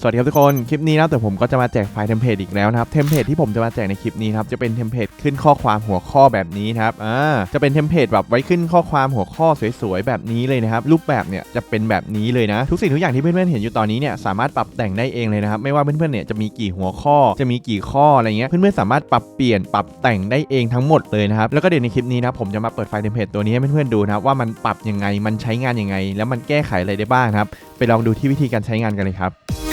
สวัสดีครับทุกคน คลิปนี้นะแต่ผมก็จะมาแจกไฟล์เทมเพลตอีกแล้วนะครับเทมเพลตที่ผมจะมาแจกในคลิปนี้ครับจะเป็นเทมเพลตขึ้นข้อความหัวข้อแบบนี้นะครับอ่าจะเป็นเทมเพลตแบบไว้ขึ้นข้อความหัวข้อสวยๆแบบนี้เลยนะครับรูปแบบเนี่ยจะเป็นแบบนี้เลยนะ ทุกสิ่งทุกอย่างที่เพื่อนๆเห็นอยู่ตอนนี้เนี่ยสามารถปรับแต่งได้เองเลยนะครับไม่ว่าเพื่อนๆเนี่ยจะมีกี่หัวข้อจะมีกี่ข้ออะไรเงี้ยเพื่อนๆสามารถปรับเปลี่ยนปรับแต่งได้เองทั้งหมดเลยนะครับแล้วก็เดี๋ยวในคลิปนี้นะผมจะมาเปิดไฟล์เทมเพลตตัวนี้ให้เพื่อนๆดูนะว่ามันปรับยังไงมันใช้งานยังไง แล้วมันแก้ไขอะไรได้บ้างครับไปลองดูที่วิธีการใช้งานกันเลยครับ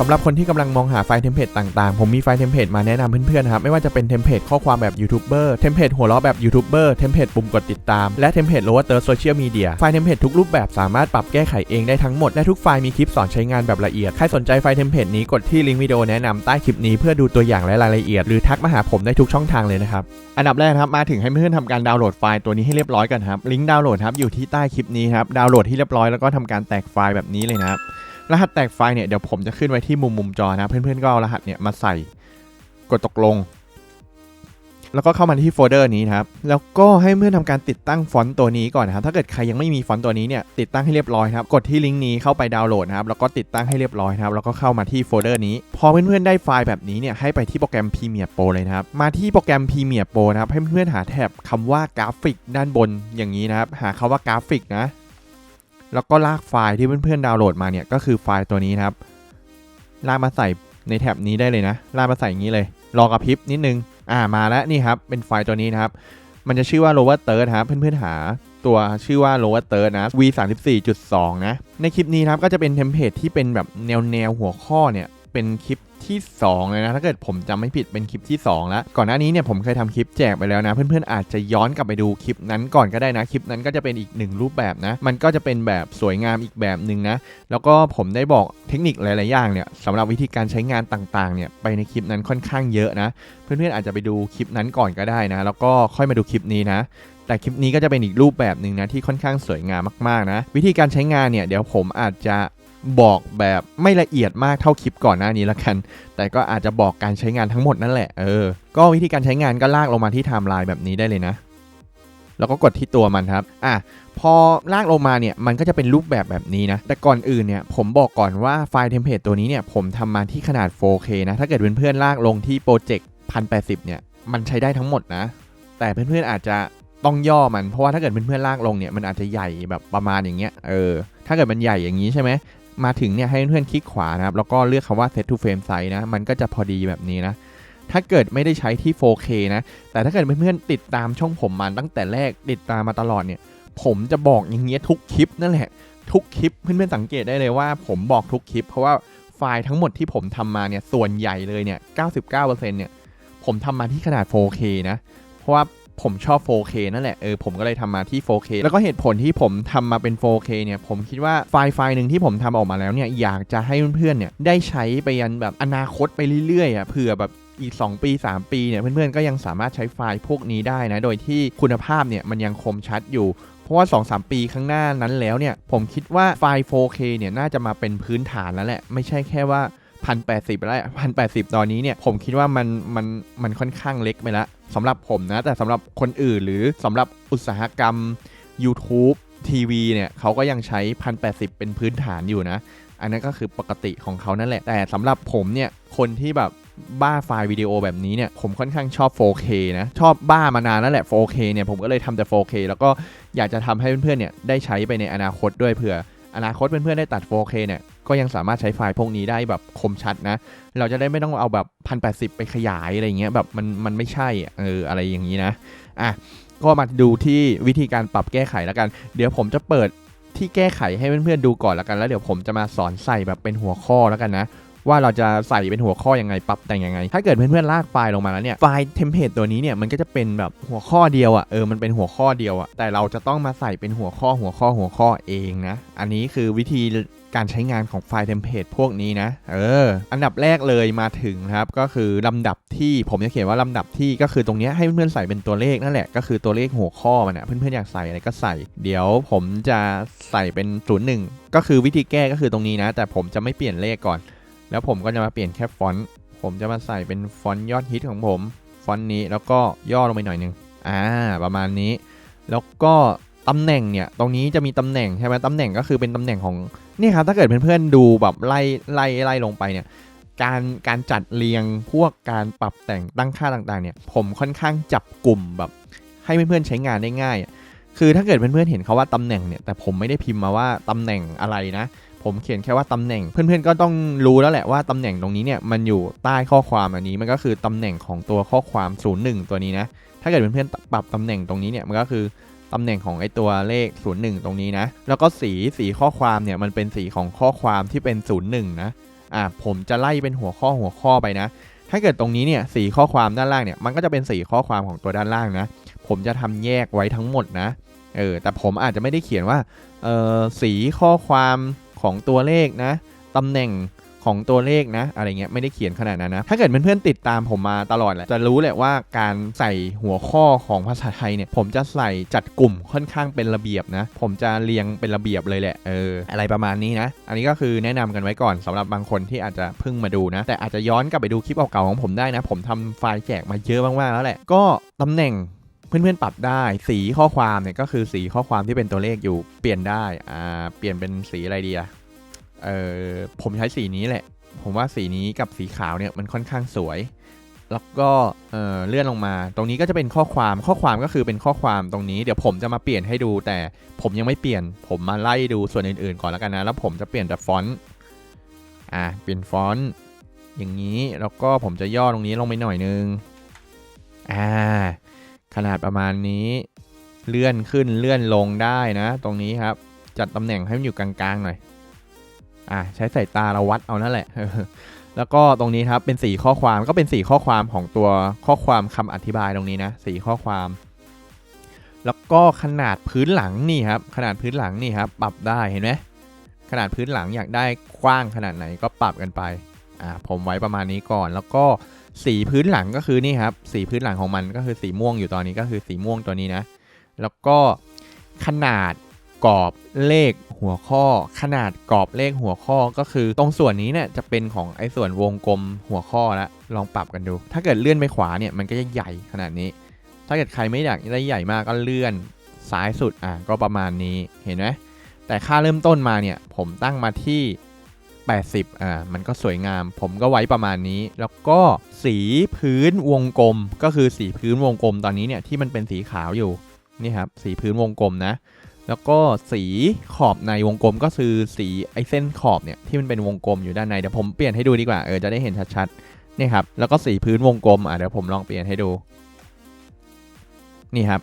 สำหรับคนที่กำลังมองหาไฟล์เทมเพลตต่างๆ ผมมีไฟล์เทมเพลตมาแนะนำเพื่อนๆนะครับ ไม่ว่าจะเป็นเทมเพลตข้อความแบบยูทูบเบอร์ เทมเพลตหัวเราะแบบยูทูบเบอร์ เทมเพลตปุ่มกดติดตาม และเทมเพลตโลว์เตอร์โซเชียลมีเดีย ไฟล์เทมเพลตทุกรูปแบบสามารถปรับแก้ไขเองได้ทั้งหมด และทุกไฟล์มีคลิปสอนใช้งานแบบละเอียด ใครสนใจไฟล์เทมเพลตนี้กดที่ลิงก์วิดีโอแนะนำใต้คลิปนี้เพื่อดูตัวอย่างและรายละเอียด หรือทักมาหาผมได้ทุกช่องทางเลยนะครับ อันดับแรกครับมาถึงให้เพื่อนๆทำการดาวน์โหลดไฟล์ตัวนี้ให้เรียบร้อยกันครับ ลิงก์ดาวน์โหลดครับอยู่ที่ใต้คลิปนี้ครับดาวน์โหลดที่เรียบร้อยแล้วก็ทำการแตกไฟล์แบบนี้เลยนะครับ รหัสแตกไฟล์เนี่ยเดี๋ยวผมจะขึ้นไว้ที่มุมมุมจอนะ เพื่อนๆก็เอารหัสเนี่ยมาใส่กดตกลง แล้วก็เข้ามาที่โฟลเดอร์นี้นะครับ แล้วก็ให้เพื่อนทำการติดตั้งฟอนต์ตัวนี้ก่อนนะครับ ถ้าเกิดใครยังไม่มีฟอนต์ตัวนี้เนี่ยติดตั้งให้เรียบร้อยครับ กดที่ลิงก์นี้เข้าไปดาวน์โหลดนะครับ แล้วก็ติดตั้งให้เรียบร้อยนะครับ แล้วก็เข้ามาที่โฟลเดอร์นี้ พอเพื่อนๆได้ไฟล์แบบนี้เนี่ยให้ไปที่โปรแกรม Premiere Pro เลยนะครับ มาที่โปรแกรม Premiere Pro นะครับ ให้เพื่อนๆหาแท็บคำว่ากราฟิกด้านบนอย่างนี้นะครับ หาคำว่ากราฟิกนะ แล้วก็ลากไฟล์ที่เพื่อนๆดาวน์โหลดมาเนี่ยก็คือไฟล์ตัวนี้นะครับ ลากมาใส่ในแท็บนี้ได้เลยนะ ลากมาใส่อย่างนี้เลย รอกระพริบนิดนึง อ่ามาแล้วนี่ครับ เป็นไฟล์ตัวนี้นะครับ มันจะชื่อว่า lower third ครับ เพื่อนๆหาตัวชื่อว่า lower third นะ v 3 4 2นะ ในคลิปนี้ครับก็จะเป็นเทมเพลตที่เป็นแบบแนวแนวหัวข้อเนี่ย เป็นคลิปที่2เลยนะถ้าเกิดผมจำไม่ผิดเป็นคลิปที่ 2 แล้ว ก่อนหน้านี้เนี่ยผมเคยทำคลิปแจกไปแล้วนะ เพื่อนๆอาจจะย้อนกลับไปดูคลิปนั้นก่อนก็ได้นะคลิปนั้นก็จะเป็นอีกหนึ่งรูปแบบนะ มันก็จะเป็นแบบสวยงามอีกแบบหนึ่งนะ แล้วก็ผมได้บอกเทคนิคหลายๆอย่างเนี่ยสำหรับวิธีการใช้งานต่างๆเนี่ยไปในคลิปนั้นค่อนข้างเยอะนะ เพื่อนๆอาจจะไปดูคลิปนั้นก่อนก็ได้นะ แล้วก็ค่อยมาดูคลิปนี้นะแต่คลิปนี้ก็จะเป็นอีกรูปแบบหนึ่งนะที่ค่อนข้างสวยงามมากๆนะ วิธีการใช้งานเนี่ยเดี๋ยวผมอาจจะ บอกแบบไม่ละเอียดมากเท่าคลิปก่อนหน้านี้ละกัน แต่ก็อาจจะบอกการใช้งานทั้งหมดนั่นแหละ เออ ก็วิธีการใช้งานก็ลากลงมาที่ไทม์ไลน์แบบนี้ได้เลยนะ แล้วก็กดที่ตัวมันครับ อะ พอลากลงมาเนี่ย มันก็จะเป็นรูปแบบแบบนี้นะ แต่ก่อนอื่นเนี่ย ผมบอกก่อนว่าไฟล์เทมเพลตตัวนี้เนี่ย ผมทำมาที่ขนาด 4K นะ ถ้าเกิดเพื่อนๆลากลงที่โปรเจกต์1080เนี่ย มันใช้ได้ทั้งหมดนะ แต่เพื่อนๆอาจจะต้องย่อมันเพราะว่าถ้าเกิดเพื่อนๆลากลงเนี่ยมันอาจจะใหญ่แบบประมาณอย่างเงี้ยเออถ้าเกิดมันใหญ่อย่างนี้ใช่ไหม มาถึงเนี่ยให้เพื่อนคลิกขวานะครับแล้วก็เลือกคำว่า set to frame size นะมันก็จะพอดีแบบนี้นะถ้าเกิดไม่ได้ใช้ที่ 4K นะ แต่ถ้าเกิดเพื่อนๆติดตามช่องผมมาตั้งแต่แรกติดตามมาตลอดเนี่ย ผมจะบอกอย่างเงี้ยทุกคลิปนั่นแหละ ทุกคลิปเพื่อนๆสังเกตได้เลยว่า ผมบอกทุกคลิป เพราะว่าไฟล์ทั้งหมดที่ผมทำมาเนี่ยส่วนใหญ่เลยเนี่ย 99%เนี่ย ผมทำมาที่ขนาด 4K นะ เพราะว่า ผมชอบ 4K นั่นแหละ เออ ผมก็เลยทำมาที่ 4K แล้วก็เหตุผลที่ผมทำมาเป็น 4K เนี่ย ผมคิดว่าไฟล์ไฟล์หนึ่งที่ผมทำออกมาแล้วเนี่ย อยากจะให้เพื่อนๆ เนี่ย ได้ใช้ไปยันแบบอนาคตไปเรื่อยๆ อะ เผื่อแบบอีก 2 ปี 3 ปีเนี่ย เพื่อนๆ ก็ยังสามารถใช้ไฟล์พวกนี้ได้นะ โดยที่คุณภาพเนี่ยมันยังคมชัดอยู่เพราะว่า 2-3 ปีข้างหน้านั้นแล้วเนี่ย ผมคิดว่าไฟล์ 4K เนี่ย น่าจะมาเป็นพื้นฐานแล้วแหละ ไม่ใช่แค่ว่า พันแปดสิบแล้ว1080ตอนนี้เนี่ยผมคิดว่ามันมันมันค่อนข้างเล็กไปแล้วสำหรับผมนะ แต่สำหรับคนอื่นหรือสำหรับอุตสาหกรรม YouTube ทีวีเนี่ยเขาก็ยังใช้1080เป็นพื้นฐานอยู่นะ อันนั้นก็คือปกติของเขานั่นแหละ แต่สำหรับผมเนี่ยคนที่แบบบ้าไฟล์วิดีโอแบบนี้เนี่ยผมค่อนข้างชอบ 4K นะชอบบ้ามานานแล้วแหละ 4K เนี่ยผมก็เลยทำแต่ 4K แล้วก็อยากจะทำให้เพื่อนๆเนี่ยได้ใช้ไปในอนาคตด้วยเผื่ออนาคตเพื่อนๆได้ตัด 4K เนี่ย ก็ยังสามารถใช้ไฟล์พวกนี้ได้แบบคมชัดนะ เราจะได้ไม่ต้องเอาแบบ 1080 ไปขยายอะไรเงี้ยแบบมันมันไม่ใช่เอออะไรอย่างนี้นะอะก็มาดูที่วิธีการปรับแก้ไขแล้วกัน เดี๋ยวผมจะเปิดที่แก้ไขให้เพื่อนๆดูก่อนแล้วกันแล้วเดี๋ยวผมจะมาสอนใส่แบบเป็นหัวข้อแล้วกันนะว่าเราจะใส่เป็นหัวข้อยังไงปรับแต่งยังไง ถ้าเกิดเพื่อนๆลากไฟล์ลงมาแล้วเนี่ย ไฟล์เทมเพลตตัวนี้เนี่ยมันก็จะเป็นแบบหัวข้อเดียวอะ่ะ เออ มันเป็นหัวข้อเดียวอะ่ะ แต่เราจะต้องมาใส่เป็นหัวข้อหัวข้อหัวข้อเองนะ อันนี้คือวิธี การใช้งานของไฟล์เทมเพลตพวกนี้นะ เออ อันดับแรกเลยมาถึงครับ ก็คือลำดับที่ผมจะเขียนว่าลำดับที่ก็คือตรงนี้ให้เพื่อนๆใส่เป็นตัวเลขนั่นแหละ ก็คือตัวเลขหัวข้อมันนะเพื่อนๆอยากใส่อะไรก็ใส่ เดี๋ยวผมจะใส่เป็นศูนย์หนึ่งก็คือวิธีแก้ก็คือตรงนี้นะ แต่ผมจะไม่เปลี่ยนเลขก่อน แล้วผมก็จะมาเปลี่ยนแค่ฟอนต์ ผมจะมาใส่เป็นฟอนต์ยอดฮิตของผม ฟอนต์นี้แล้วก็ย่อลงไปหน่อยหนึง อ่า ประมาณนี้ แล้วก็ ตำแหน่งเนี่ยตรงนี้จะมีตำแหน่งใช่ไหมตำแหน่งก็คือเป็นตำแหน่งของนี่ครับถ้าเกิดเพื่อนๆดูแบบไล่ไล่ไล่ลงไปเนี่ยการการจัดเรียงพวกการปรับแต่งตั้งค่าต่างๆเนี่ยผมค่อนข้างจับกลุ่มแบบ ให้เพื่อนๆใช้งานได้ง่ายอะคือถ้าเกิดเพื่อนๆเห็นเขาว่าตำแหน่งเนี่ยแต่ผมไม่ได้พิมพ์มาว่าตำแหน่งอะไรนะ ผมเขียนแค่ว่าตำแหน่ง เพื่อนๆก็ต้องรู้แล้วแหละว่าตำแหน่งตรงนี้เนี่ยมันอยู่ใต้ข้อความอันนี้มันก็คือตำแหน่งของตัวข้อความ 01 ตัวนี้นะถ้าเกิดเพื่อนๆปรับตำแหน่งตรงนี้เนี่ยมันก็คือ ตำแหน่งของไอตัวเลข 01 ตรงนี้นะ แล้วก็สีสีข้อความเนี่ยมันเป็นสีของข้อความที่เป็น 01 นะอะผมจะไล่เป็นหัวข้อหัวข้อไปนะ ถ้าเกิดตรงนี้เนี่ยสีข้อความด้านล่างเนี่ยมันก็จะเป็นสีข้อความของตัวด้านล่างนะ ผมจะทำแยกไว้ทั้งหมดนะเออแต่ผมอาจจะไม่ได้เขียนว่าเออสีข้อความของตัวเลขนะตำแหน่ง ของตัวเลขนะ อะไรเงี้ยไม่ได้เขียนขนาดนั้นนะ ถ้าเกิดเพื่อนๆติดตามผมมาตลอดแหละจะรู้แหละว่าการใส่หัวข้อของภาษาไทยเนี่ย ผมจะใส่จัดกลุ่มค่อนข้างเป็นระเบียบนะ ผมจะเรียงเป็นระเบียบเลยแหละเอออะไรประมาณนี้นะ อันนี้ก็คือแนะนำกันไว้ก่อนสำหรับบางคนที่อาจจะเพิ่งมาดูนะ แต่อาจจะย้อนกลับไปดูคลิปเก่าๆของผมได้นะ ผมทำไฟล์แจกมาเยอะมากๆแล้วแหละ ก็ตำแหน่งเพื่อนๆ ปรับได้ สีข้อความเนี่ยก็คือสีข้อความที่เป็นตัวเลขอยู่เปลี่ยนได้อ่าเปลี่ยนเป็นสีอะไรดีอะ เออผมใช้สีนี้แหละ ผมว่าสีนี้กับสีขาวเนี่ยมันค่อนข้างสวย แล้วก็เออเลื่อนลงมา ตรงนี้ก็จะเป็นข้อความข้อความก็คือเป็นข้อความตรงนี้เดี๋ยวผมจะมาเปลี่ยนให้ดู แต่ผมยังไม่เปลี่ยน ผมมาไล่ดูส่วนอื่นๆก่อนแล้วกันนะ แล้วผมจะเปลี่ยนแต่ฟอนต์อ่าเปลี่ยนฟอนต์อย่างนี้แล้วก็ผมจะย่อตรงนี้ลงไปหน่อยนึงอ่าขนาดประมาณนี้เลื่อนขึ้นเลื่อนลงได้นะ ตรงนี้ครับ จัดตำแหน่งให้มันอยู่กลางๆหน่อย อ่าใช้สายตาเราวัดเอานั่นแหละ แล้วก็ตรงนี้ครับเป็นสีข้อความก็เป็นสีข้อความของตัวข้อความคำอธิบายตรงนี้นะสีข้อความ แล้วก็ขนาดพื้นหลังนี่ครับขนาดพื้นหลังนี่ครับปรับได้เห็นไหมขนาดพื้นหลังอยากได้กว้างขนาดไหนก็ปรับกันไปอ่าผมไว้ประมาณนี้ก่อนแล้วก็สีพื้นหลังก็คือนี่ครับสีพื้นหลังของมันก็คือสีม่วงอยู่ตอนนี้ก็คือสีม่วงตัวนี้นะ แล้วก็ขนาดกรอบเลข หัวข้อขนาดกรอบเลขหัวข้อก็คือตรงส่วนนี้เนี่ยจะเป็นของไอ้ส่วนวงกลมหัวข้อแล้วลองปรับกันดู ถ้าเกิดเลื่อนไปขวาเนี่ยมันก็จะใหญ่ขนาดนี้ ถ้าเกิดใครไม่อยากได้ใหญ่มากก็เลื่อนซ้ายสุดอะก็ประมาณนี้เห็นไหมแต่ค่าเริ่มต้นมาเนี่ยผมตั้งมาที่ 80 อ่า มันก็สวยงาม ผมก็ไว้ประมาณนี้ แล้วก็สีพื้นวงกลม ก็คือสีพื้นวงกลมตอนนี้เนี่ยที่มันเป็นสีขาวอยู่ นี่ครับ สีพื้นวงกลมนะ แล้วก็สีขอบในวงกลมก็คือสีไอเส้นขอบเนี่ยที่มันเป็นวงกลมอยู่ด้านในเดี๋ยวผมเปลี่ยนให้ดูดีกว่าเออจะได้เห็นชัดๆนี่ครับแล้วก็สีพื้นวงกลมอะเดี๋ยวผมลองเปลี่ยนให้ดู นี่ครับ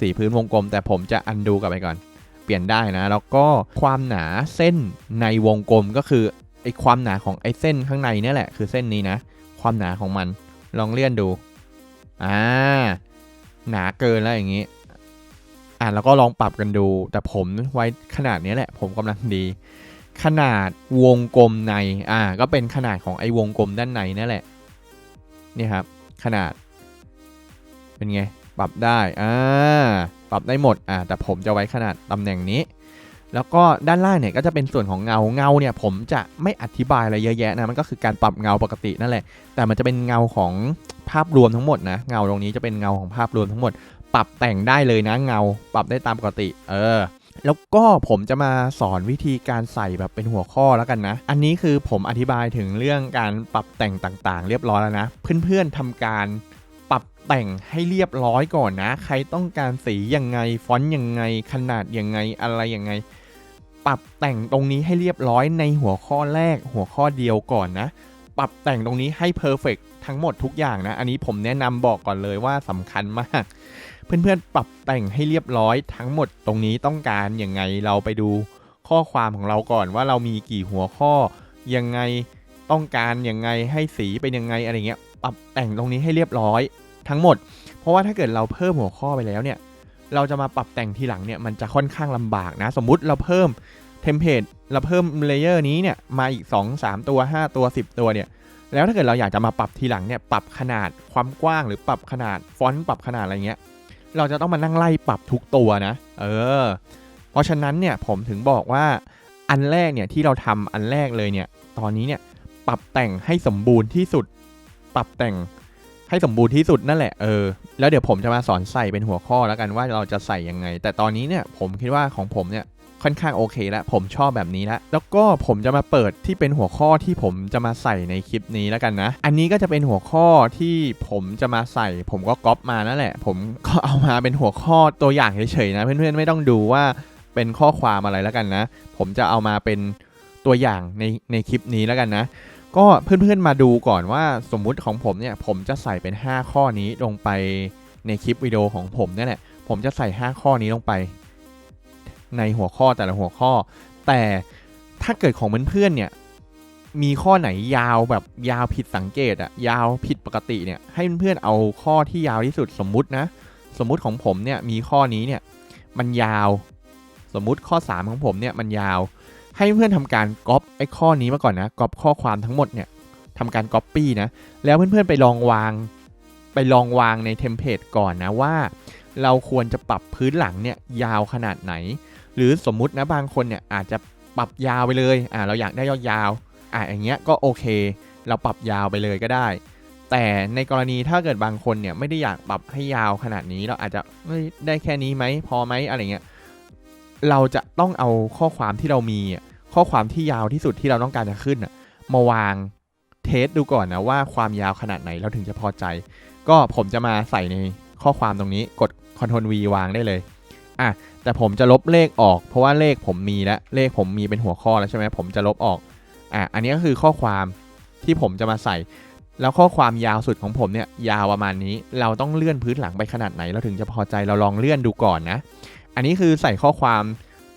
สีพื้นวงกลม แต่ผมจะอันดูกลับไปก่อน เปลี่ยนได้นะ แล้วก็ความหนาเส้นในวงกลมก็คือไอความหนาของไอเส้นข้างในนี่แหละคือเส้นนี้นะ ความหนาของมันลองเลื่อนดูอ่าหนาเกินแล้วอย่างนี้ อ่าแล้วก็ลองปรับกันดู แต่ผมไว้ขนาดนี้แหละ ผมกำลังดี ขนาดวงกลมในอ่าก็เป็นขนาดของไอ้วงกลมด้านในนั่นแหละนี่ครับ ขนาด เป็นไง ปรับได้อ่าปรับได้หมดอ่าแต่ผมจะไว้ขนาดตำแหน่งนี้ แล้วก็ด้านล่างเนี่ยก็จะเป็นส่วนของเงาเงาเนี่ย ผมจะไม่อธิบายอะไรเยอะแยะนะมันก็คือการปรับเงาปกตินั่นแหละ แต่มันจะเป็นเงาของภาพรวมทั้งหมดนะเงาตรงนี้จะเป็นเงาของภาพรวมทั้งหมด ปรับแต่งได้เลยนะเงา ปรับได้ตามปกติ เออ แล้วก็ผมจะมาสอนวิธีการใส่แบบเป็นหัวข้อแล้วกันนะ อันนี้คือผมอธิบายถึงเรื่องการปรับแต่งต่างๆ เรียบร้อยแล้วนะ เพื่อนๆทำการปรับแต่งให้เรียบร้อยก่อนนะ ใครต้องการสียังไง ฟอนต์ยังไง ขนาดยังไง อะไรยังไง ปรับแต่งตรงนี้ให้เรียบร้อยในหัวข้อแรก หัวข้อเดียวก่อนนะ ปรับแต่งตรงนี้ให้เพอร์เฟกทั้งหมดทุกอย่างนะ อันนี้ผมแนะนำบอกก่อนเลยว่าสำคัญมาก เพื่อนๆ ปรับแต่งให้เรียบร้อยทั้งหมดตรงนี้ต้องการยังไงเราไปดูข้อความของเราก่อนว่าเรามีกี่หัวข้อยังไงต้องการยังไงให้สีเป็นยังไงอะไรเงี้ยปรับแต่งตรงนี้ให้เรียบร้อยทั้งหมด เพราะว่าถ้าเกิดเราเพิ่มหัวข้อไปแล้วเนี่ยเราจะมาปรับแต่งทีหลังเนี่ยมันจะค่อนข้างลำบากนะ สมมุติเราเพิ่มเทมเพลตเราเพิ่มเลเยอร์นี้เนี่ยมาอีก 2 3 ตัว 5 ตัว 10 ตัวเนี่ยแล้วถ้าเกิดเราอยากจะมาปรับทีหลังเนี่ยปรับขนาดความกว้างหรือปรับขนาดฟอนต์ปรับขนาดอะไรเงี้ย เราจะต้องมานั่งไล่ปรับทุกตัวนะ เออ เพราะฉะนั้นเนี่ยผมถึงบอกว่าอันแรกเนี่ยที่เราทำอันแรกเลยเนี่ย ตอนนี้เนี่ยปรับแต่งให้สมบูรณ์ที่สุด ปรับแต่งให้สมบูรณ์ที่สุดนั่นแหละเออแล้วเดี๋ยวผมจะมาสอนใส่เป็นหัวข้อแล้วกันว่าเราจะใส่ยังไง แต่ตอนนี้เนี่ยผมคิดว่าของผมเนี่ย ค่อนข้างโอเคแล้วผมชอบแบบนี้แล้วแล้วก็ผมจะมาเปิดที่เป็นหัวข้อที่ผมจะมาใส่ในคลิปนี้แล้วกันนะ อันนี้ก็จะเป็นหัวข้อที่ผมจะมาใส่ ผมก็ก๊อปมานั่นแหละ ผมก็เอามาเป็นหัวข้อตัวอย่างเฉยๆนะ เพื่อนๆไม่ต้องดูว่าเป็นข้อความอะไรแล้วกันนะ ผมจะเอามาเป็นตัวอย่างในในคลิปนี้แล้วกันนะ ก็เพื่อนๆมาดูก่อนว่าสมมุติของผมเนี่ยผมจะใส่เป็น 5 ข้อนี้ลงไปในคลิปวิดีโอของผมเนี่ยแหละผมจะใส่ 5 ข้อนี้ลงไป ในหัวข้อแต่ละหัวข้อ แต่ถ้าเกิดของเพื่อนๆเนี่ยมีข้อไหนยาวแบบยาวผิดสังเกตอะยาวผิดปกติเนี่ยให้เพื่อนๆเอาข้อที่ยาวที่สุดสมมุตินะ สมมุติของผมเนี่ยมีข้อนี้เนี่ยมันยาวสมมุติข้อ 3 ของผมเนี่ยมันยาว ให้เพื่อนทำการก๊อปไอ้ข้อนี้มาก่อนนะก๊อปข้อความทั้งหมดเนี่ยทำการก๊อปปี้นะแล้วเพื่อนๆไปลองวาง ไปลองวางในเทมเพลตก่อนนะว่า เราควรจะปรับพื้นหลังเนี่ยยาวขนาดไหน หรือสมมุตินะบางคนเนี่ยอาจจะปรับยาวไปเลยอ่าเราอยากได้ยาวๆอ่าอย่างเงี้ยก็โอเค เราปรับยาวไปเลยก็ได้ แต่ในกรณีถ้าเกิดบางคนเนี่ยไม่ได้อยากปรับให้ยาวขนาดนี้เราอาจจะไม่ได้แค่นี้ไหมพอไหมอะไรเงี้ยเราจะต้องเอาข้อความที่เรามีข้อความที่ยาวที่สุดที่เราต้องการจะขึ้นมาวางเทสดูก่อนนะว่าความยาวขนาดไหนเราถึงจะพอใจ ก็ผมจะมาใส่ในข้อความตรงนี้กด Ctrl V วางได้เลย อะแต่ผมจะลบเลขออก เพราะว่าเลขผมมีแล้วเลขผมมีเป็นหัวข้อแล้วใช่ไหมผมจะลบออกอะอันนี้ก็คือข้อความที่ผมจะมาใส่ แล้วข้อความยาวสุดของผมเนี่ยยาวประมาณนี้ เราต้องเลื่อนพื้นหลังไปขนาดไหน เราถึงจะพอใจเราลองเลื่อนดูก่อนนะ อันนี้คือใส่ข้อความ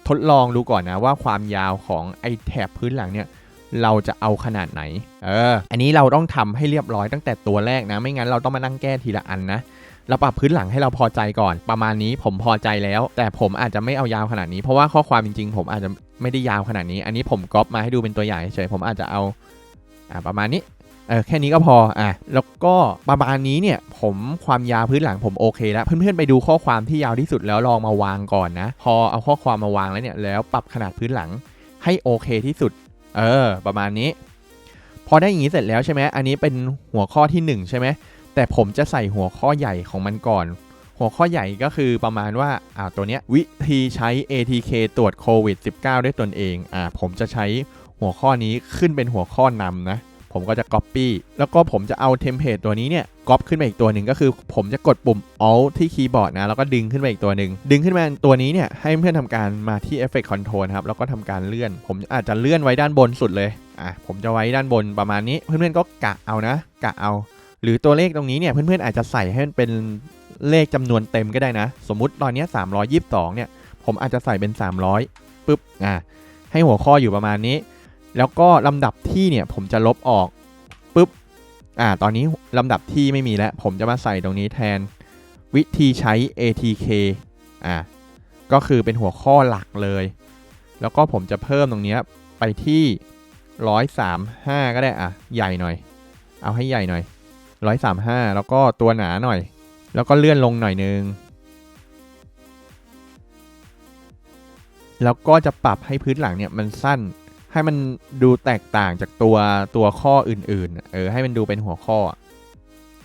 ทดลองดูก่อนนะว่าความยาวของไอ้แถบพื้นหลังเนี่ยเราจะเอาขนาดไหน เออ อันนี้เราต้องทำให้เรียบร้อยตั้งแต่ตัวแรกนะ ไม่งั้นเราต้องมานั่งแก้ทีละอันนะ เราปรับพื้นหลังให้เราพอใจก่อน ประมาณนี้ผมพอใจแล้ว แต่ผมอาจจะไม่เอายาวขนาดนี้ เพราะว่าข้อความจริงๆ ผมอาจจะไม่ได้ยาวขนาดนี้ อันนี้ผมก๊อปมาให้ดูเป็นตัวอย่างเฉยๆผมอาจจะเอาอ่าประมาณนี้เออแค่นี้ก็พออะแล้วก็ประมาณนี้เนี่ยผมความยาวพื้นหลังผมโอเคแล้วเพื่อนๆไปดูข้อความที่ยาวที่สุดแล้วลองมาวางก่อนนะ พอเอาข้อความมาวางแล้วเนี่ยแล้วปรับขนาดพื้นหลังให้โอเคที่สุด เออ ประมาณนี้ พอได้อย่างนี้เสร็จแล้วใช่ไหมอันนี้เป็นหัวข้อที่ 1 ใช่ไหม แต่ผมจะใส่หัวข้อใหญ่ของมันก่อน หัวข้อใหญ่ก็คือประมาณว่าอ่าตัวเนี้ยวิธีใช้ ATK ตรวจโควิด -19 ด้วยตนเองอ่าผมจะใช้หัวข้อนี้ขึ้นเป็นหัวข้อนำนะผมก็จะ Copy แล้วก็ผมจะเอาเทมเพลตตัวนี้เนี่ยก๊อปขึ้นมาอีกตัวหนึ่งก็คือ ผมจะกดปุ่ม Alt ที่คีย์บอร์ดนะ แล้วก็ดึงขึ้นมาอีกตัวหนึ่งดึงขึ้นมาตัวนี้เนี่ยให้เพื่อนทำการมาที่ Effect Control ครับ แล้วก็ทำการเลื่อน ผมอาจจะเลื่อนไว้ด้านบนสุดเลยอะผมจะไว้ด้านบนประมาณนี้ เพื่อนๆก็กะเอานะ กะเอา หรือตัวเลขตรงนี้เนี่ยเพื่อนๆอาจจะใส่ให้มันเป็นเลขจำนวนเต็มก็ได้นะ สมมุติตอนนี้322เนี่ยผมอาจจะใส่เป็น 300ปุ๊บอะให้หัวข้ออยู่ประมาณนี้ แล้วก็ลำดับที่เนี่ยผมจะลบออกปุ๊บอ่าตอนนี้ลำดับที่ไม่มีแล้ว ผมจะมาใส่ตรงนี้แทนวิธีใช้ ATK อ่าก็คือเป็นหัวข้อหลักเลย แล้วก็ผมจะเพิ่มตรงนี้ไปที่ 135 ก็ได้อะใหญ่หน่อย เอาให้ใหญ่หน่อย 135 แล้วก็ตัวหนาหน่อย แล้วก็เลื่อนลงหน่อยนึง แล้วก็จะปรับให้พื้นหลังเนี่ยมันสั้น ให้มันดูแตกต่างจากตัวตัวข้ออื่นๆ เออให้มันดูเป็นหัวข้อ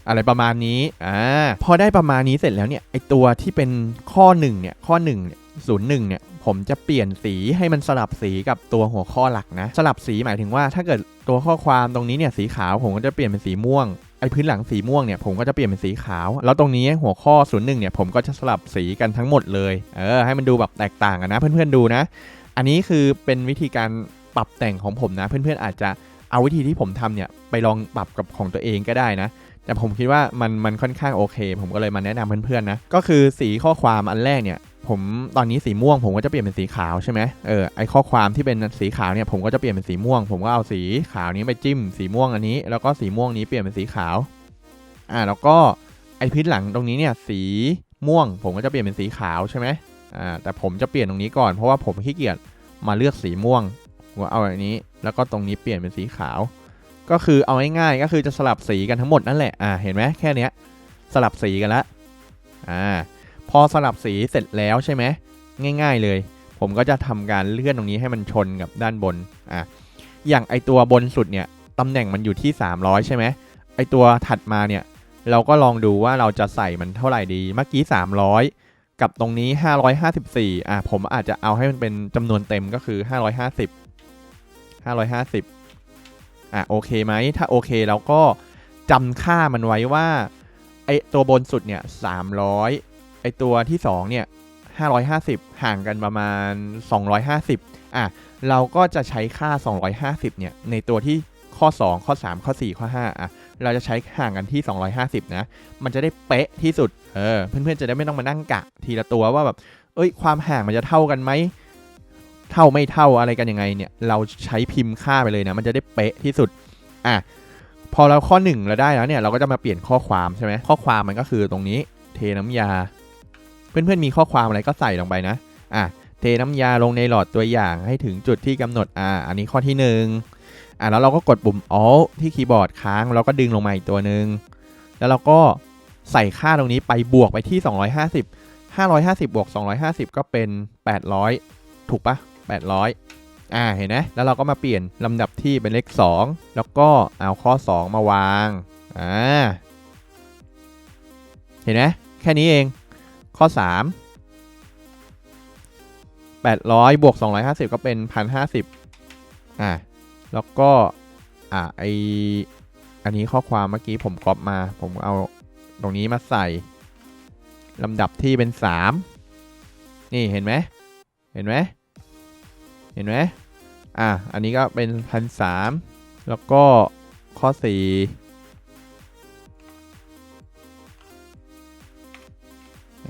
อะไรประมาณนี้ อ่า พอได้ประมาณนี้เสร็จแล้วเนี่ยไอตัวที่เป็นข้อ1เนี่ยข้อ1เนี่ยศูนย์หนึ่งเนี่ยผมจะเปลี่ยนสีให้มันสลับสีกับตัวหัวข้อหลักนะ สลับสีหมายถึงว่าถ้าเกิดตัวข้อความตรงนี้เนี่ยสีขาวผมก็จะเปลี่ยนเป็นสีม่วง ไอพื้นหลังสีม่วงเนี่ยผมก็จะเปลี่ยนเป็นสีขาว แล้วตรงนี้หัวข้อศูนย์หนึ่งเนี่ยผมก็จะสลับสีกันทั้งหมดเลยเออให้มันดูแบบแตกต่างกันนะเพื่อนๆดูนะ อันนี้คือเป็นวิธีการปรับแต่งของผมนะ เพื่อนๆอาจจะเอาวิธีที่ผมทำเนี่ยไปลองปรับกับของตัวเองก็ได้นะ แต่ผมคิดว่ามันมันค่อนข้างโอเค ผมก็เลยมาแนะนำเพื่อนๆนะก็คือสีข้อความอันแรกเนี่ย ผมตอนนี้สีม่วงผมก็จะเปลี่ยนเป็นสีขาวใช่ไหมเออไอข้อความที่เป็นสีขาวเนี่ยผมก็จะเปลี่ยนเป็นสีม่วง ผมก็เอาสีขาวนี้ไปจิ้มสีม่วงอันนี้ แล้วก็สีม่วงนี้เปลี่ยนเป็นสีขาวอ่าแล้วก็ไอพื้นหลังตรงนี้เนี่ยสีม่วง ผมก็จะเปลี่ยนเป็นสีขาวใช่ไหมอ่าแต่ผมจะเปลี่ยนตรงนี้ก่อนเพราะว่าผมขี้เกียจมาเลือกสีม่วงผมเอาอันนี้ แล้วก็ตรงนี้เปลี่ยนเป็นสีขาว ก็คือเอาง่ายๆก็คือจะสลับสีกันทั้งหมดนั่นแหละอ่าเห็นไหมแค่เนี้ยสลับสีกันละอ่า พอสลับสีเสร็จแล้วใช่ไหมง่าย ๆเลย ผมก็จะทำการเลื่อนตรงนี้ให้มันชนกับด้านบนอะอย่างไอตัวบนสุดเนี่ยตำแหน่งมันอยู่ที่ 300 ใช่ไหมไอตัวถัดมาเนี่ยเราก็ลองดูว่าเราจะใส่มันเท่าไหร่ดี เมื่อกี้ 300 กับตรงนี้ 554อะผมอาจจะเอาให้มันเป็นจำนวนเต็มก็คือ 550 550อะโอเคไหมถ้าโอเคเราก็จำค่ามันไว้ว่าไอตัวบนสุดเนี่ย300 ไอตัวที่ 2 เนี่ย 550 ห่างกันประมาณ 250 อะ เราก็จะใช้ค่า 250 เนี่ย ในตัวที่ข้อ 2 ข้อ 3 ข้อ 4 ข้อ 5 อะ เราจะใช้ห่างกันที่ 250 นะ มันจะได้เป๊ะที่สุด เออ เพื่อนๆ จะได้ไม่ต้องมานั่งกะ ทีละตัวว่าแบบ เอ้ย ความห่างมันจะเท่ากันไหม เท่าไม่เท่าอะไรกันยังไงเนี่ย เราใช้พิมพ์ค่าไปเลยนะ มันจะได้เป๊ะที่สุด อะ พอเราข้อ 1 เราได้แล้วเนี่ย เราก็จะมาเปลี่ยนข้อความใช่ไหมข้อความมันก็คือตรงนี้ เทน้ำยา เพื่อนๆมีข้อความอะไรก็ใส่ลงไปนะอะเทน้ำยาลงในหลอดตัวอย่างให้ถึงจุดที่กำหนดอ่าอันนี้ข้อที่1อะแล้วเราก็กดปุ่ม Alt ที่คีย์บอร์ดค้างแล้วก็ดึงลงมาอีกตัวหนึ่งแล้วเราก็ใส่ค่าตรงนี้ไปบวกไปที่ 250 550 บวก 250 ก็เป็น 800 ถูกปะ800 อ่า เห็นไหมแล้วเราก็มาเปลี่ยนลำดับที่เป็นเลข 2 แล้วก็เอาข้อ 2 มาวาง อ่า เห็นไหมแค่นี้เอง ข้อ 3 800 บวก 250 ก็เป็น 1,050อะแล้วก็ อะไออันนี้ข้อความเมื่อกี้ผมก๊อปมา ผมเอาตรงนี้มาใส่ลำดับที่เป็น 3 นี่เห็นไหมเห็นไหมเห็นไหมอะอันนี้ก็เป็น1,003แล้วก็ข้อ 4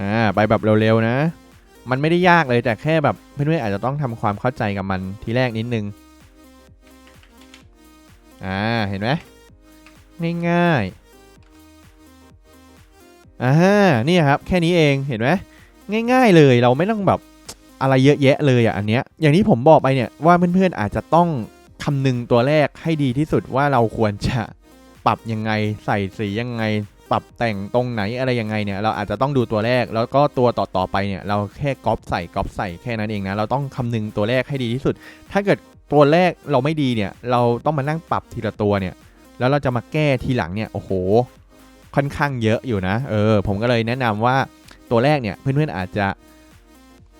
อ่าไปแบบเร็วๆนะ มันไม่ได้ยากเลยแต่แค่แบบเพื่อนๆอาจจะต้องทำความเข้าใจกับมันทีแรกนิดนึงอ่าเห็นไหมง่ายๆอ่านี่ครับแค่นี้เองเห็นไหมง่าย ๆเลยเราไม่ต้องแบบอะไรเยอะแยะเลยอะอันเนี้ยอย่างที่ผมบอกไปเนี่ยว่าเพื่อนๆอาจจะต้องคำนึงตัวแรกให้ดีที่สุดว่าเราควรจะปรับยังไงใส่สียังไง ปรับแต่งตรงไหนอะไรยังไงเนี่ยเราอาจจะต้องดูตัวแรก แล้วก็ตัวต่อๆไปเนี่ยเราแค่ก๊อปใส่ก๊อปใส่แค่นั้นเองนะเราต้องคำนึงตัวแรกให้ดีที่สุด ถ้าเกิดตัวแรกเราไม่ดีเนี่ยเราต้องมานั่งปรับทีละตัวเนี่ยแล้วเราจะมาแก้ทีหลังเนี่ยโอ้โห ค่อนข้างเยอะอยู่นะเออผมก็เลยแนะนำว่าตัวแรกเนี่ยเพื่อนๆอาจจะ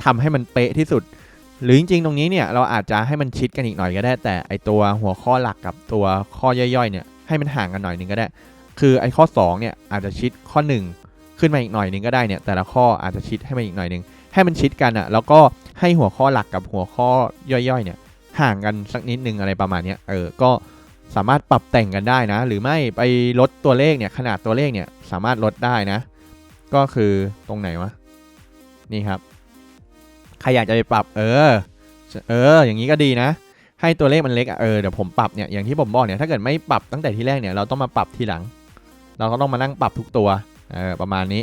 ทำให้มันเป๊ะที่สุด หรือจริงๆ ตรงนี้เนี่ยเราอาจจะให้มันชิดกันอีกหน่อยก็ได้ แต่ไอตัวหัวข้อหลักกับตัวข้อย่อยๆเนี่ยให้มันห่างกันหน่อยนึงก็ได้ คือไอ้ข้อ 2 เนี่ยอาจจะชิดข้อ 1 ขึ้นมาอีกหน่อยนึงก็ได้เนี่ย แต่ละข้ออาจจะชิดให้มันอีกหน่อยนึง ให้มันชิดกันอะแล้วก็ให้หัวข้อหลักกับหัวข้อย่อยๆเนี่ยห่างกันสักนิดนึงอะไรประมาณนี้เออ ก็สามารถปรับแต่งกันได้นะ หรือไม่ไปลดตัวเลขเนี่ยขนาดตัวเลขเนี่ยสามารถลดได้นะ ก็คือตรงไหนวะนี่ครับใครอยากจะไปปรับ เออ เออ อย่างนี้ก็ดีนะ ให้ตัวเลขมันเล็กอะเออเดี๋ยวผมปรับเนี่ยอย่างที่ผมบอกเนี่ยถ้าเกิดไม่ปรับตั้งแต่ที่แรกเนี่ยเราต้องมาปรับทีหลัง เราก็ต้องมานั่งปรับทุกตัวเออประมาณนี้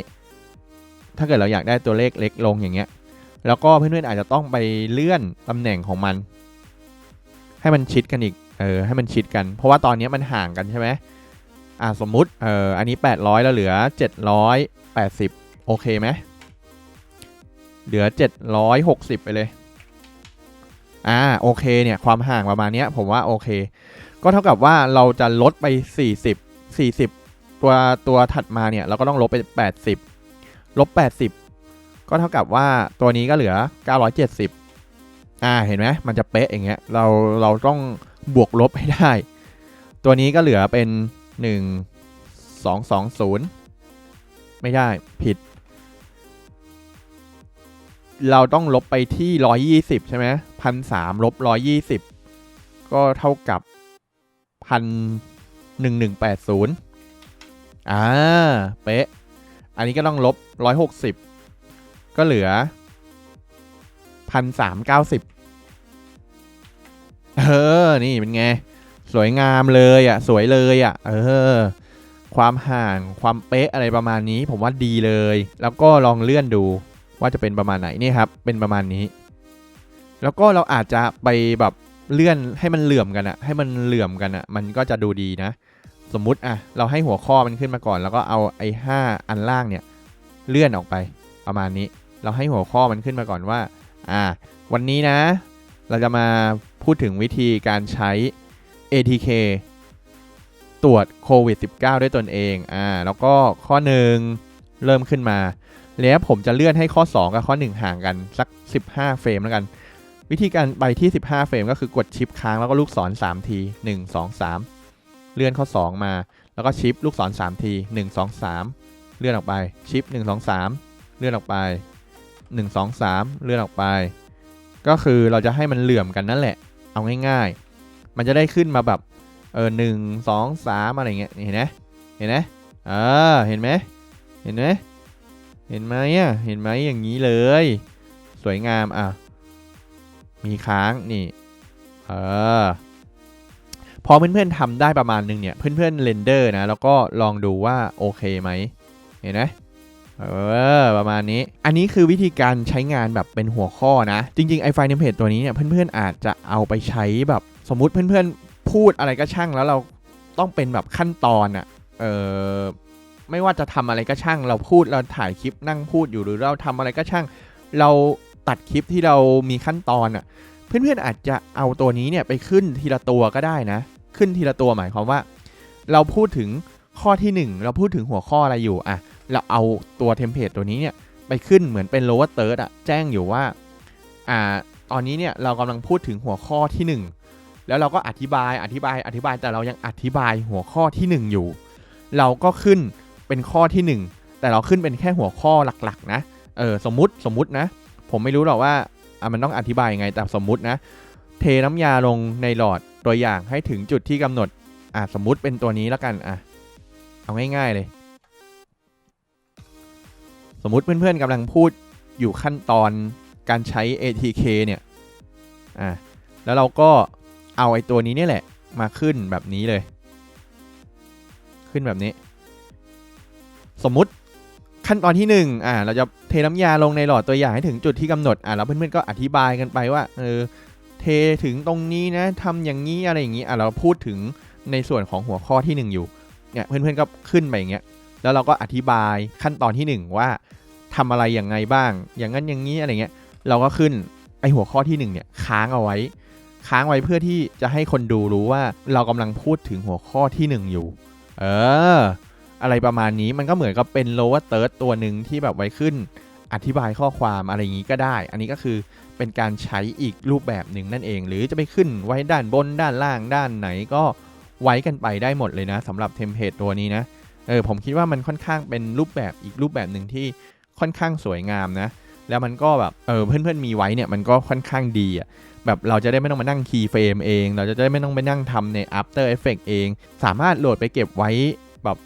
ถ้าเกิดเราอยากได้ตัวเลขเล็กลงอย่างเงี้ย แล้วก็เพื่อนๆอาจจะต้องไปเลื่อนตำแหน่งของมัน ให้มันชิดกันอีกเออให้มันชิดกัน เพราะว่าตอนนี้มันห่างกันใช่ไหมอ่าสมมุติเอออันนี้ 800 แล้วเหลือ 780 โอเคไหมเหลือ 760 ไปเลยอ่าโอเคเนี่ยความห่างประมาณนี้ผมว่าโอเค ก็เท่ากับว่าเราจะลดไป 40 40 ตัวตัวถัดมาเนี่ยเราก็ต้องลบไป 80 ลบ 80 ก็เท่ากับว่าตัวนี้ก็เหลือ 970 อ่าเห็นไหมมันจะเป๊ะอย่างเงี้ยเราเราต้องบวกลบให้ได้ ตัวนี้ก็เหลือเป็น 1 2 2 0 ไม่ได้ผิด เราต้องลบไปที่ 120 ใช่ไหมพันสามลบ 120 ก็เท่ากับพันหนึ่งหนึ่งแปดศูนย์ อ่า เป๊ะ อันนี้ก็ต้องลบ 160 ก็เหลือพันสามเออ นี่เป็นไง สวยงามเลยอะ สวยเลยอะ เออ ความห่าง ความเป๊ะอะไรประมาณนี้ ผมว่าดีเลย แล้วก็ลองเลื่อนดูว่าจะเป็นประมาณไหน นี่ครับ เป็นประมาณนี้ แล้วก็เราอาจจะไปแบบเลื่อนให้มันเหลื่อมกันอะให้มันเหลื่อมกันอะมันก็จะดูดีนะ สมมุติอะเราให้หัวข้อมันขึ้นมาก่อน แล้วก็เอาไอ้ห้าอันล่างเนี่ยเลื่อนออกไปประมาณนี้ เราให้หัวข้อมันขึ้นมาก่อนว่า อ่า วันนี้นะ เราจะมาพูดถึงวิธีการใช้ ATK ตรวจโควิด -19 ด้วยตนเอง อ่า แล้วก็ข้อหนึ่งเริ่มขึ้นมา แล้วผมจะเลื่อนให้ข้อ 2 กับข้อ 1 ห่างกันสัก 15 เฟรมแล้วกัน วิธีการไปที่ 15 เฟรมก็คือกดชิปค้างแล้วก็ลูกศร 3 ที 1 2 3 เลื่อนข้อ 2 มา แล้วก็ชิปลูกศร3ที1 2 3 เลื่อนออกไป ชิป 1 2 3 เลื่อนออกไป 1 2 3 เลื่อนออกไป ก็คือเราจะให้มันเหลื่อมกันนั่นแหละ เอาง่ายๆ มันจะได้ขึ้นมาแบบเออหนึ่งสองสามอะไรเงี้ยเห็นไหมเห็นไหมเออเห็นไหมเห็นไหมเห็นไหมอะเห็นไหมอย่างนี้เลย สวยงามอะมีค้างนี่เออ พอเพื่อนๆทำได้ประมาณนึงเนี่ย เพื่อนๆเรนเดอร์นะ แล้วก็ลองดูว่าโอเคไหมเห็นไหมเออประมาณนี้ อันนี้คือวิธีการใช้งานแบบเป็นหัวข้อนะ จริงๆไอไฟล์เทมเพลตตัวนี้เนี่ยเพื่อนๆอาจจะเอาไปใช้แบบสมมุติเพื่อนๆพูดอะไรก็ช่างแล้วเราต้องเป็นแบบขั้นตอนอะเออไม่ว่าจะทำอะไรก็ช่าง เราพูดเราถ่ายคลิปนั่งพูดอยู่หรือเราทำอะไรก็ช่าง เราตัดคลิปที่เรามีขั้นตอนอะ เพื่อนๆอาจจะเอาตัวนี้เนี่ยไปขึ้นทีละตัวก็ได้นะ ขึ้นทีละตัวหมายความว่า เราพูดถึงข้อทีหนึ่1 เราพูดถึงหัวข้ออะไรอยู่อะเราเอาตัวเทมเพลตตัวนี้เนี่ยไปขึ้นเหมือนเป็น lower third อะแจ้งอยู่ว่าอ่าตอนนี้เนี่ยเรากำลังพูดถึงหัวข้อที่ 1 แล้วเราก็อธิบายอธิบายอธิบายแต่เรายังอธิบายหัวข้อที่ 1 อยู่ เราก็ขึ้นเป็นข้อที่ 1 แต่เราขึ้นเป็นแค่หัวข้อหลักๆ นะเออสมมติสมมตินะ ผมไม่รู้หรอกว่า มันต้องอธิบายยังไงแต่สมมุตินะ เทน้ำยาลงในหลอดตัวอย่างให้ถึงจุดที่กำหนดอะสมมุติเป็นตัวนี้แล้วกันอะเอาง่าย ๆเลย สมมุติเพื่อนๆกำลังพูดอยู่ขั้นตอนการใช้ ATK เนี่ยอะแล้วเราก็เอาไอ้ตัวนี้นี่แหละมาขึ้นแบบนี้เลย ขึ้นแบบนี้ สมมุติ ขั้นตอนที่ 1 อ่า เราจะเทน้ำยาลงในหลอดตัวอย่างให้ถึงจุดที่กำหนด อ่าแล้วเพื่อนๆก็อธิบายกันไปว่า เออ เทถึงตรงนี้นะทำอย่างนี้อะไรอย่างนี้ อ่าเราพูดถึงในส่วนของหัวข้อที่ 1 อยู่ เนี่ย เพื่อนๆก็ขึ้นไปอย่างเงี้ย แล้วเราก็อธิบายขั้นตอนที่ 1 ว่าทำอะไรอย่างไงบ้าง อย่างนั้นอย่างนี้อะไรเงี้ย เราก็ขึ้นไอหัวข้อที่1เนี่ยค้างเอาไว้ ค้างไว้เพื่อที่จะให้คนดูรู้ว่าเรากำลังพูดถึงหัวข้อที่ 1 อยู่ เออ อะไรประมาณนี้มันก็เหมือนกับเป็น lower third ตัวหนึ่งที่แบบไว้ขึ้นอธิบายข้อความอะไรอย่างนี้ก็ได้ อันนี้ก็คือเป็นการใช้อีกรูปแบบหนึ่งนั่นเอง หรือจะไปขึ้นไว้ด้านบนด้านล่างด้านไหนก็ไว้กันไปได้หมดเลยนะสำหรับเทมเพลตตัวนี้นะเออผมคิดว่ามันค่อนข้างเป็นรูปแบบอีกรูปแบบหนึ่งที่ค่อนข้างสวยงามนะ แล้วมันก็แบบเออเพื่อนๆมีไว้เนี่ยมันก็ค่อนข้างดีอะแบบเราจะได้ไม่ต้องมานั่งคีย์เฟรมเอง เราจะได้ไม่ต้องไปนั่งทำใน After Effects เอง สามารถโหลดไปเก็บไว้แบบ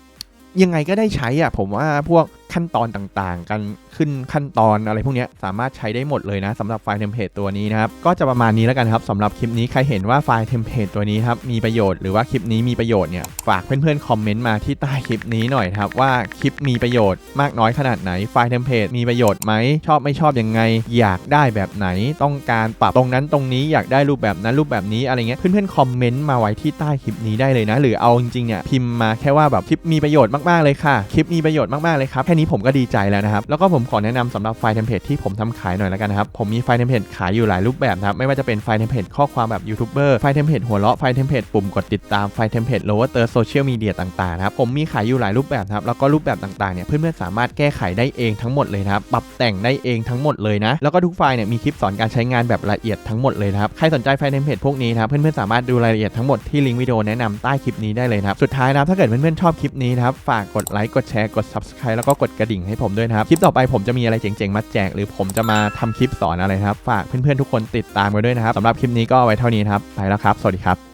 ยังไงก็ได้ใช้อะผมว่าพวก ขั้นตอนต่างๆ กันขึ้นขั้นตอนอะไรพวกนี้สามารถใช้ได้หมดเลยนะสำหรับไฟล์เทมเพลตตัวนี้นะครับ ก็จะประมาณนี้แล้วกันครับสำหรับคลิปนี้ใครเห็นว่าไฟล์เทมเพลตตัวนี้ครับมีประโยชน์หรือว่าคลิปนี้มีประโยชน์เนี่ยฝากเพื่อนๆคอมเมนต์มาที่ใต้คลิปนี้หน่อยครับว่าคลิปมีประโยชน์มากน้อยขนาดไหนไฟล์เทมเพลตมีประโยชน์ไหมชอบไม่ชอบยังไง อยากได้แบบไหนต้องการปรับตรงนั้นตรงนี้อยากได้รูปแบบนั้นรูปแบบนี้อะไรเงี้ยเพื่อนๆคอมเมนต์มาไว้ที่ใต้คลิปนี้ได้เลยนะ หรือเอาจริงๆเนี่ยพิมพ์มาแค่ว่าแบบคลิปมีประโยชน์มากๆเลยค่ะ คลิปมีประโยชน์มากๆเลยครับแค่นี้ผมก็ดีใจแล้วนะครับ แล้วก็ผมขอแนะนำสำหรับไฟล์เทมเพลตที่ผมทำขายหน่อยแล้วกันนะครับ ผมมีไฟล์เทมเพลตขายอยู่หลายรูปแบบนะครับ ไม่ว่าจะเป็นไฟล์เทมเพลตข้อความแบบยูทูบเบอร์ไฟล์เทมเพลตหัวเราะไฟล์เทมเพลตปุ่มกดติดตามไฟล์เทมเพลตโลว์เตอร์โซเชียลมีเดียต่างๆนะครับผมมีขายอยู่หลายรูปแบบครับแล้วก็รูปแบบต่างๆเนี่ยเพื่อนๆสามารถแก้ไขได้เองทั้งหมดเลยนะครับปรับแต่งได้เองทั้งหมดเลยนะแล้วก็ทุกไฟล์เนี่ยมีคลิปสอนการใช้งานแบบละเอียดทั้งหมดเลยนะครับใครสนใจไฟล์เทมเพลตพวกนี้นะครับเพื่อนๆสามารถดูรายละเอียดทั้งหมดที่ลิงก์วิดีโอแนะนำใต้คลิปนี้ได้เลยนะครับสุดท้ายนะครับถ้าเกิดเพื่อนๆชอบคลิปนี้นะครับฝากกดไลค์กดแชร์กด subscribe แล้วก็กดกระดิ่งให้ผมด้วยนะครับ คลิปต่อไปผมจะมีอะไรเจ๋งๆมาแจก หรือผมจะมาทำคลิปสอนอะไรครับ ฝากเพื่อนๆทุกคนติดตามกันด้วยนะครับสำหรับคลิปนี้ก็ไว้เท่านี้ครับ ไปแล้วครับ สวัสดีครับ